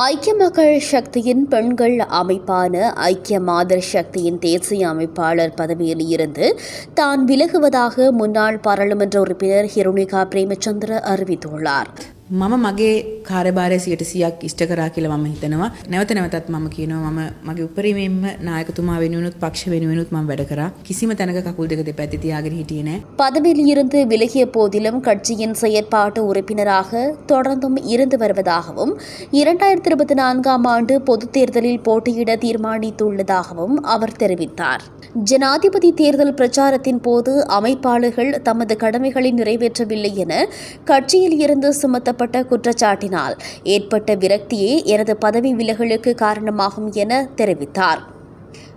ஐக்கிய மக்கள் சக்தியின் பெண்கள் அமைப்பான ஐக்கிய மாதர் சக்தியின் தேசிய அமைப்பாளர் பதவியில் இருந்து தான் விலகுவதாக முன்னாள் பாராளுமன்ற உறுப்பினர் ஹிரோனிகா பிரேமச்சந்திர அறிவித்துள்ளார். மம மகே කාරභාරය සියට සියක් ඉෂ්ට කරා කියලා මම හිතනවා නැවත නැවතත් මම කියනවා මම මගේ උපරිමයෙන්ම නායකතුමා වෙනුවනුත් පක්ෂ වෙනුවනුත් මම වැඩ කරා කිසිම තැනක කකුල් දෙක දෙපැත්තේ තියාගෙන හිටියේ නෑ பதவியில் இருந்து விலகிய போதிலும் கட்சியின் செயற்பாட்டு உறுப்பினராக தொடர்ந்தும் இருந்து வருவதாகவும் இரண்டாயிரத்தி இருபத்தி நான்காம் ஆண்டு பொதுத் தேர்தலில் போட்டியிட தீர்மானித்துள்ளதாகவும் அவர் தெரிவித்தார் ஜனாதிபதி தேர்தல் பிரச்சாரத்தின் போது அமைப்பாளர்கள் தமது கடமைகளை நிறைவேற்றவில்லை என கட்சியில் இருந்து சுமத்தப்பட்ட குற்றச்சாட்டினால் ஏற்பட்ட விரக்தியே எனது பதவி விலகலுக்கு காரணமாகும் என தெரிவித்தார்.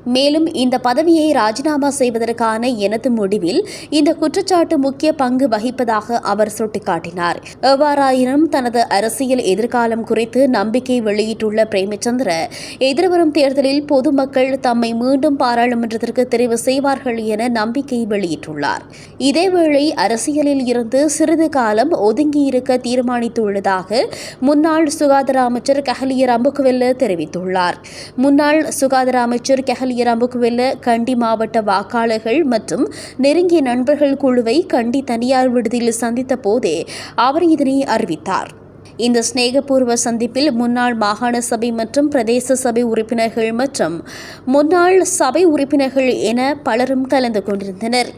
மேலும் இந்த பதவியை ராஜினாமா செய்வதற்கான எனது முடிவில் இந்த குற்றச்சாட்டு முக்கிய பங்கு வகிப்பதாக அவர் சுட்டிக்காட்டினார். எவ்வாறாயினும் தனது அரசியல் எதிர்காலம் குறித்து நம்பிக்கை வெளியிட்டுள்ள பிரேமச்சந்திர எதிர்வரும் தேர்தலில் பொதுமக்கள் தம்மை மீண்டும் பாராளுமன்றத்திற்கு தெரிவு செய்வார்கள் என நம்பிக்கை வெளியிட்டுள்ளார். இதேவேளை அரசியலில் இருந்து சிறிது காலம் ஒதுங்கியிருக்க தீர்மானித்துள்ளதாக முன்னாள் சுகாதார அமைச்சர் கஹலியர் அம்புக்குவெல்ல தெரிவித்துள்ளார். முன்னாள் சுகாதார அமைச்சர் ஆசிரியர் அம்புக்குவெல்ல கண்டி மாவட்ட வாக்காளர்கள் மற்றும் நெருங்கிய நண்பர்கள் குழுவை கண்டி தனியார் விடுதியில் சந்தித்த போதே அவர் இதனை அறிவித்தார். இந்த சிநேகபூர்வ சந்திப்பில் முன்னாள் மாகாண சபை மற்றும் பிரதேச சபை உறுப்பினர்கள் மற்றும் முன்னாள் சபை உறுப்பினர்கள் என பலரும் கலந்து கொண்டிருந்தனர்.